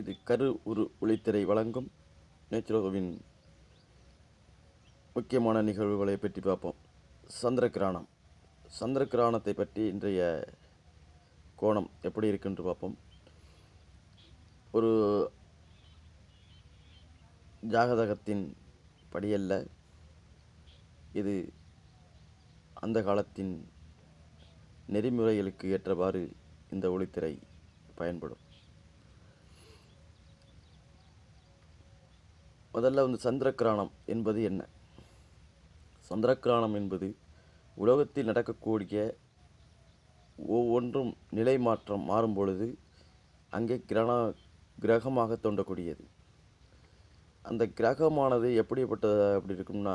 இது கரு உரு ஒளித்திரை வழங்கும் நேச்சுரோவின் முக்கியமான நிகழ்வுகளை பற்றி பார்ப்போம். சந்திர கிராணம் சந்திர கிராணத்தை பற்றி இன்றைய கோணம் எப்படி இருக்குன்று பார்ப்போம். ஒரு ஜாகதகத்தின் படியல்ல இது அந்த காலத்தின் நெறிமுறைகளுக்கு ஏற்றவாறு இந்த ஒளித்திரை பயன்படும். முதல்ல வந்து சந்திரக்கிராணம் என்பது என்ன? சந்திரக்கிராணம் என்பது உலகத்தில் நடக்கக்கூடிய ஒவ்வொன்றும் நிலை மாற்றம் மாறும் பொழுது அங்கே கிரண கிரகமாக தோன்றக்கூடியது. அந்த கிரகமானது எப்படிப்பட்டது அப்படி இருக்கும்னா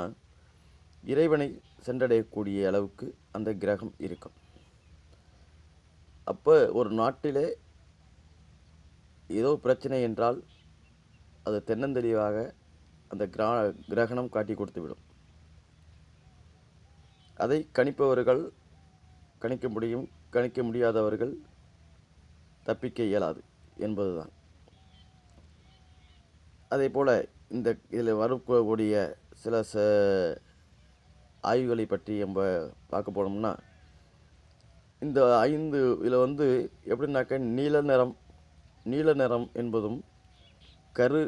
இறைவனை சென்றடையக்கூடிய அளவுக்கு அந்த கிரகம் இருக்கும். அப்போ ஒரு நாட்டிலே ஏதோ பிரச்சனை என்றால் அது தென்னந்தெளிவாக அந்த கிரா கிரகணம் காட்டி கொடுத்துவிடும். அதை கணிப்பவர்கள் கணிக்க முடியும் கணிக்க முடியாதவர்கள் தப்பிக்க இயலாது என்பதுதான். அதே போல் இந்த இதில் வரக்கூடிய சில ச ஆய்வுகளை பற்றி நம்ம பார்க்க போனோம்னா இந்த ஐந்து இதில் வந்து எப்படின்னாக்க நீல நிறம் நீல நிறம் என்பதும் கரு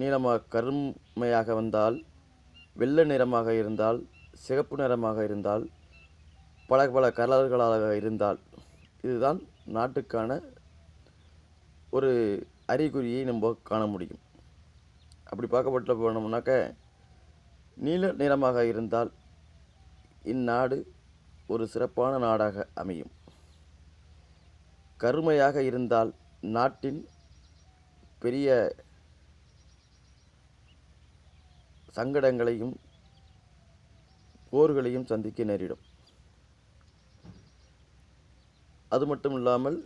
நீளமாக கருமையாக வந்தால் வெள்ளை நிறமாக இருந்தால் சிகப்பு நிறமாக இருந்தால் பல பல கலர்களாக இருந்தால். இதுதான் நாட்டுக்கான ஒரு அறிகுறியை நம்ம காண முடியும். அப்படி பார்க்கப்பட்ட போனோம்னாக்க நீல நிறமாக இருந்தால் இந்நாடு ஒரு சிறப்பான நாடாக அமையும். கருமையாக இருந்தால் நாட்டின் பெரிய சங்கடங்களையும் போர்களையும் சந்திக்க நேரிடும். அது மட்டும் இல்லாமல்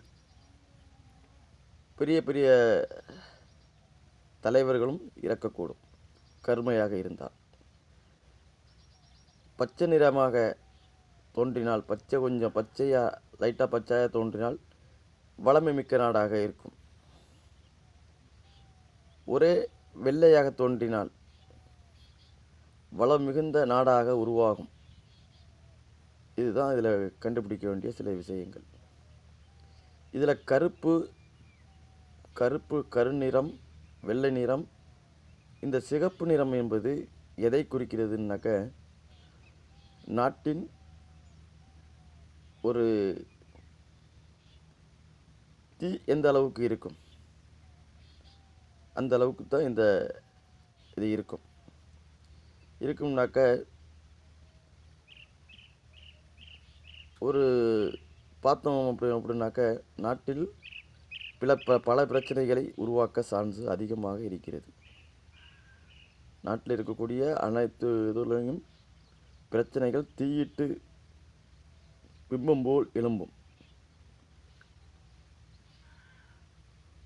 பெரிய பெரிய தலைவர்களும் இறக்கக்கூடும். கருமையாக இருந்தால். பச்சை நிறமாக தோன்றினால் பச்சை கொஞ்சம் பச்சையாக லைட்டாக பச்சையாக தோன்றினால் வளமை மிக்க நாடாக இருக்கும். ஒரே வெள்ளையாக தோன்றினால் வளம் மிகுந்த நாடாக உருவாகும். இதுதான் இதில் கண்டுபிடிக்க வேண்டிய சில விஷயங்கள். இதில் கருப்பு கருப்பு கருநிறம் வெள்ளை நிறம் இந்த சிகப்பு நிறம் என்பது எதை குறிக்கிறதுனாக்க நாட்டின் ஒரு தீ எந்த அளவுக்கு இருக்கும்? அந்த அளவுக்கு தான் இந்த இது இருக்கும். இருக்கும்னாக்க ஒரு பார்த்தோம் அப்படி அப்படின்னாக்க நாட்டில் பல ப- பல பிரச்சனைகளை உருவாக்க சான்ஸ் அதிகமாக இருக்கிறது. நாட்டில் இருக்கக்கூடிய அனைத்து இதுலையும் பிரச்சனைகள் தீயிட்டு பிம்பம் போல் எழும்பும்.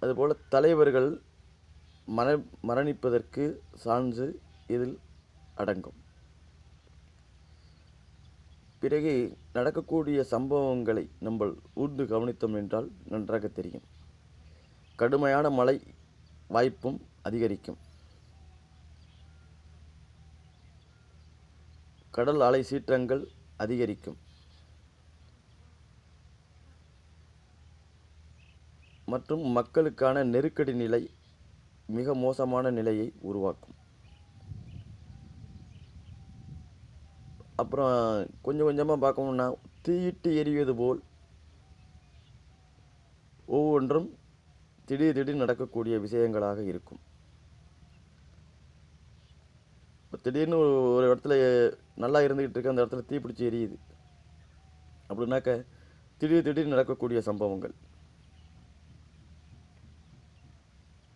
அதுபோல் தலைவர்கள் மர மரணிப்பதற்கு சான்று இதில் அடங்கும். பிறகு நடக்கக்கூடிய சம்பவங்களை நம்ம ஊர்ந்து கவனித்தோம் என்றால் நன்றாக தெரியும். கடுமையான மழை வாய்ப்பும் அதிகரிக்கும். கடல் அலை சீற்றங்கள் அதிகரிக்கும். மற்றும் மக்களுக்கான நெருக்கடி நிலை மிக மோசமான நிலையை உருவாக்கும். அப்புறம் கொஞ்சம் கொஞ்சமாக பார்க்கணும்னா தீயிட்டு எரிவது போல் ஒவ்வொன்றும் திடீர் திடீர் நடக்கக்கூடிய விஷயங்களாக இருக்கும். திடீர்னு ஒரு ஒரு இடத்துல நல்லா இருந்துக்கிட்டு இருக்க அந்த இடத்துல தீப்பிடிச்சி எரியுது. அப்படின்னாக்க திடீர் திடீர் நடக்கக்கூடிய சம்பவங்கள்.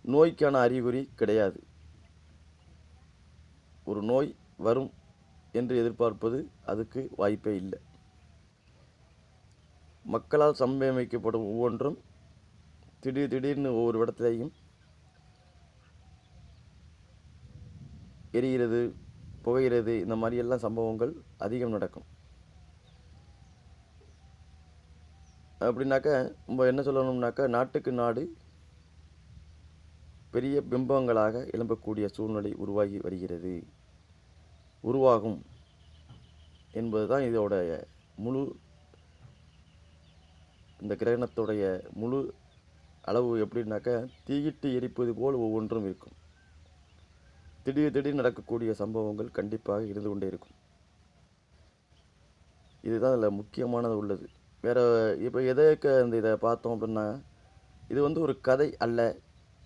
நோய்க்கான அறிகுறி கிடையாது. ஒரு நோய் வரும் என்று எதிர்பார்ப்பது அதுக்கு வாய்ப்பே இல்லை. மக்களால் சம்பவிக்கப்படும் ஒவ்வொன்றும் திடீர் திடீர்னு ஒவ்வொரு இடத்துலையும் எரிகிறது புகைகிறது இந்த மாதிரியெல்லாம் சம்பவங்கள் அதிகம் நடக்கும். அப்படின்னாக்க நம்ம என்ன சொல்லணும்னாக்கா நாட்டுக்கு நாடு பெரிய பிம்பங்களாக எழும்பக்கூடிய சூழ்நிலை உருவாகி வருகிறது. உருவாகும் என்பது தான் இதோடைய முழு இந்த கிரகணத்துடைய முழு அளவு எப்படின்னாக்கா தீயிட்டு எரிப்பது போல் ஒவ்வொன்றும் இருக்கும். திடீர் திடீர் நடக்கக்கூடிய சம்பவங்கள் கண்டிப்பாக இருந்து கொண்டே இருக்கும். இதுதான் அதில் முக்கியமானது உள்ளது. வேறு இப்போ எதற்கு இந்த இதை பார்த்தோம் அப்படின்னா இது வந்து ஒரு கதை அல்ல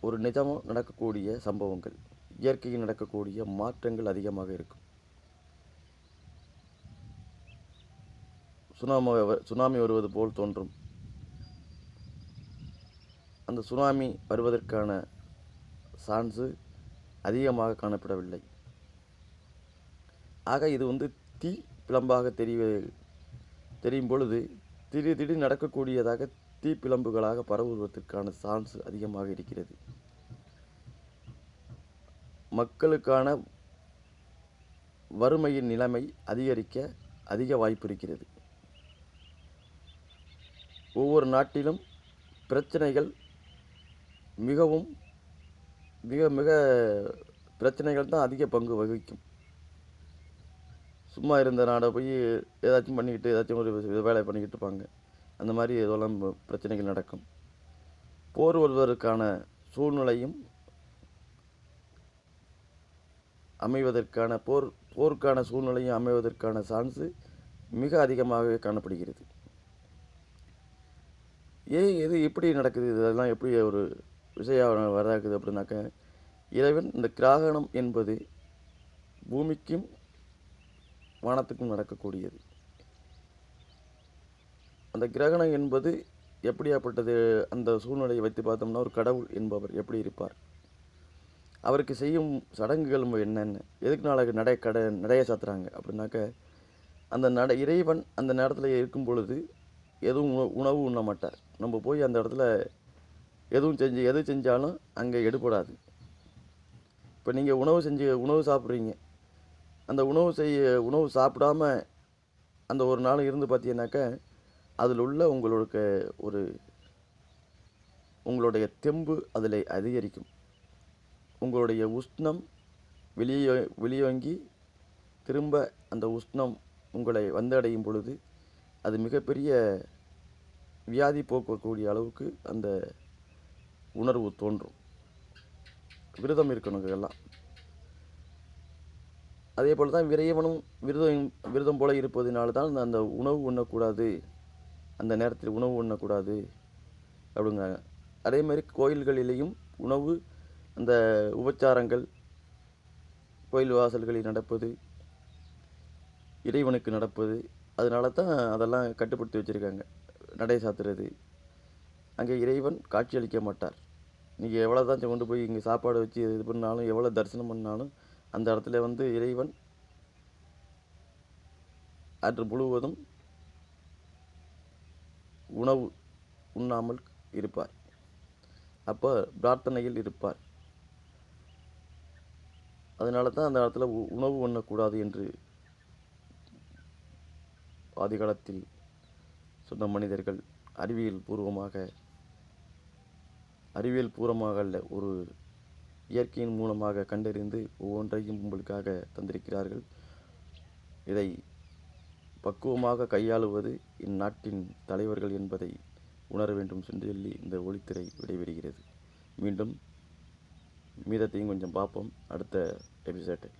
ஒரு நிஜமும் நடக்கக்கூடிய சம்பவங்கள். இயற்கையில் நடக்கக்கூடிய மாற்றங்கள் அதிகமாக இருக்கும். சுனாமி சுனாமி வருவது போல் தோன்றும். அந்த சுனாமி வருவதற்கான சான்ஸு அதிகமாக காணப்படவில்லை. ஆக இது வந்து தீ பிளம்பாக தெரிய தெரியும் பொழுது திடீர் திடீர் நடக்கக்கூடியதாக தீ பிளம்புகளாக பரவுவதற்கான சான்ஸ் அதிகமாக இருக்கிறது. மக்களுக்கான வறுமையின் நிலைமை அதிகரிக்க அதிக வாய்ப்பு இருக்கிறது. ஒவ்வொரு நாட்டிலும் பிரச்சனைகள் மிகவும் மிக மிக பிரச்சனைகள் தான் அதிக பங்கு வகிக்கும். சும்மா இருந்த நாடை போய் ஏதாச்சும் பண்ணிக்கிட்டு ஏதாச்சும் ஒரு வேலை பண்ணிக்கிட்டு இருப்பாங்க. அந்த மாதிரி இதெல்லாம் பிரச்சனைகள் நடக்கும். போர் வருவதற்கான சூழ்நிலையும் அமைவதற்கான போர் போருக்கான சூழ்நிலையும் அமைவதற்கான சான்ஸு மிக அதிகமாகவே காணப்படுகிறது. ஏன் இது எப்படி நடக்குது? இதெல்லாம் எப்படி ஒரு விஷயம் வரதாக்குது அப்படின்னாக்க இறைவன் இந்த கிராகணம் என்பது பூமிக்கும் வானத்துக்கும் நடக்கக்கூடியது. அந்த கிரகணம் என்பது எப்படியாப்பட்டது? அந்த சூழ்நிலையை வைத்து பார்த்தோம்னா ஒரு கடவுள் என்பவர் எப்படி இருப்பார்? அவருக்கு செய்யும் சடங்குகள் என்னென்ன? எதுக்கு நாளைக்கு நடை கடை நடைய சாத்துறாங்க? அப்படின்னாக்க அந்த நட இறைவன் அந்த நேரத்தில் இருக்கும் பொழுது எதுவும் உணவு உண்ண மாட்டார். நம்ம போய் அந்த இடத்துல எதுவும் செஞ்சு எது செஞ்சாலும் அங்கே எடுபடாது. இப்போ நீங்கள் உணவு செஞ்சு உணவு சாப்பிட்றீங்க. அந்த உணவு செய்ய உணவு சாப்பிடாம அந்த ஒரு நாள் இருந்து பார்த்தீங்கன்னாக்கா அதில் உள்ள உங்களுக்கு ஒரு உங்களுடைய தெம்பு அதில் அதிகரிக்கும். உங்களுடைய உஷ்ணம் வெளியே வெளியோங்கி திரும்ப அந்த உஷ்ணம் உங்களை வந்தடையும் பொழுது அது மிகப்பெரிய வியாதி போக்கக்கூடிய அளவுக்கு அந்த உணர்வு தோன்றும். விரதம் இருக்கணும் இதெல்லாம். அதே போல் தான் விரைவனும் விரதம் விரதம் போல இருப்பதினால தான் அந்த- அந்த உணவு உண்ணக்கூடாது. அந்த நேரத்தில் உணவு உண்ணக்கூடாது அப்படிங்கிறாங்க. அதே மாதிரி கோயில்களிலேயும் உணவு அந்த உபச்சாரங்கள் கோயில் வாசல்களில் நடப்பது இறைவனுக்கு நடப்பது அதனால தான் அதெல்லாம் கட்டுப்படுத்தி வச்சுருக்காங்க. நடை சாத்துறது. அங்கே இறைவன் காட்சியளிக்க மாட்டார். நீங்கள் எவ்வளோ தான் கொண்டு போய் இங்கே சாப்பாடு வச்சு இது பண்ணாலும் எவ்வளோ தரிசனம் பண்ணாலும் அந்த இடத்துல வந்து இறைவன் அன்று முழுவதும் உணவு உண்ணாமல் இருப்பார். அப்போ பிரார்த்தனையில் இருப்பார். அதனால தான் அந்த இடத்துல உ- உணவு உண்ணக்கூடாது என்று ஆதிகாலத்தில் சொன்ன மனிதர்கள் அறிவியல் பூர்வமாக அறிவியல் பூர்வமாக அல்ல ஒரு இயற்கையின் மூலமாக கண்டறிந்து ஒவ்வொன்றையும் உங்களுக்காக தந்திருக்கிறார்கள். இதை பக்குவமாக கையாளுவது இந்நாட்டின் தலைவர்கள் என்பதை உணர வேண்டும் என்று சொல்லி இந்த ஒளித்திரை விடைபெறுகிறது. மீண்டும் மீதத்தையும் கொஞ்சம் பார்ப்போம். அடுத்த எபிசோட்டில்